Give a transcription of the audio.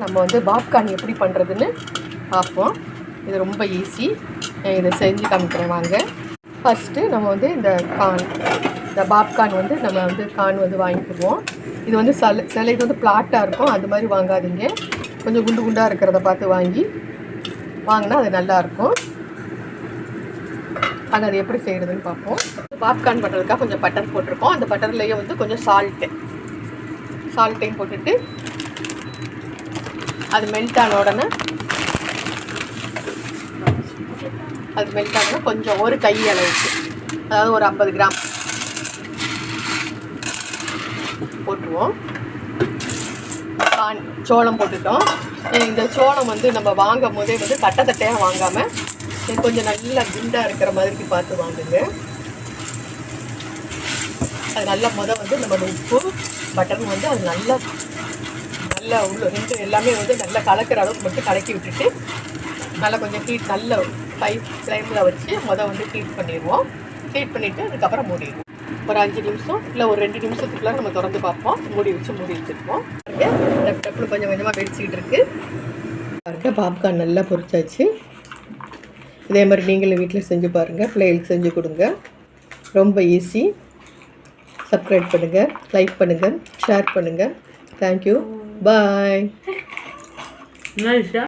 நம்ம வந்து பாப்கார்ன் எப்படி பண்ணுறதுன்னு பார்ப்போம். இது ரொம்ப ஈஸி இதை செஞ்சு காமிக்கிறேன் வாங்க. ஃபஸ்ட்டு நம்ம வந்து இந்த கான் இந்த பாப்கார்ன் வந்து நம்ம வந்து கார்ன் வந்து வாங்கிக்குவோம். இது வந்து சில சில இது வந்து பிளாட்டாக இருக்கும். அது மாதிரி வாங்காதீங்க. கொஞ்சம் குண்டு குண்டாக இருக்கிறத பார்த்து வாங்கி வாங்கினா அது நல்லாயிருக்கும் அது அது எப்படி செய்கிறதுன்னு பார்ப்போம். பாப்கார்ன் பண்ணுறதுக்காக கொஞ்சம் பட்டர் போட்டிருக்கோம். அந்த பட்டர்லேயே வந்து கொஞ்சம் சால்ட்டு சால்ட்டையும் போட்டுட்டு அது மெல்ட் ஆன உடனே அது மெல்ட் ஆனோடனே கொஞ்சம் ஒரு கை அளவுக்கு. அதாவது ஒரு ஐம்பது கிராம். போட்டுருவோம். கான் சோளம் போட்டுட்டோம். இந்த சோளம் வந்து நம்ம வாங்கும் போதே வந்து தட்டை தட்டையாக வாங்காமல் கொஞ்சம் நல்லா குண்டாக இருக்கிற மாதிரி பார்த்து வாங்குங்க. அது நல்லா முத வந்து நம்ம உப்பு பட்டரும் வந்து அது நல்லா நல்லா உள்ள ரெண்டு எல்லாமே வந்து நல்லா கலக்கிற அளவுக்கு மட்டும் கலக்கி விட்டுட்டு நல்லா கொஞ்சம் ஹீட் நல்ல ஃபை ஃப்ளேமில் வச்சு மொதல் வந்து ஹீட் பண்ணிடுவோம். ஹீட் பண்ணிவிட்டு அதுக்கப்புறம் மூடிடுவோம். ஒரு அஞ்சு நிமிஷம் இல்லை ஒரு ரெண்டு நிமிஷத்துக்குள்ளே நம்ம திறந்து பார்ப்போம். மூடி வச்சு மூடி வச்சுருப்போம். டப் டப்புனு கொஞ்சம் கொஞ்சமாக வெடிச்சிக்கிட்டு இருக்குது பாப்கார்ன் நல்லா பொரிச்சாச்சு. இதே மாதிரி நீங்களும் வீட்டில் செஞ்சு பாருங்கள் பிள்ளைகளுக்கு செஞ்சு கொடுங்க. ரொம்ப ஈஸி சப்ஸ்கிரைப் பண்ணுங்கள் லைக் பண்ணுங்கள் ஷேர் பண்ணுங்கள் thank you Bye. Nice. job.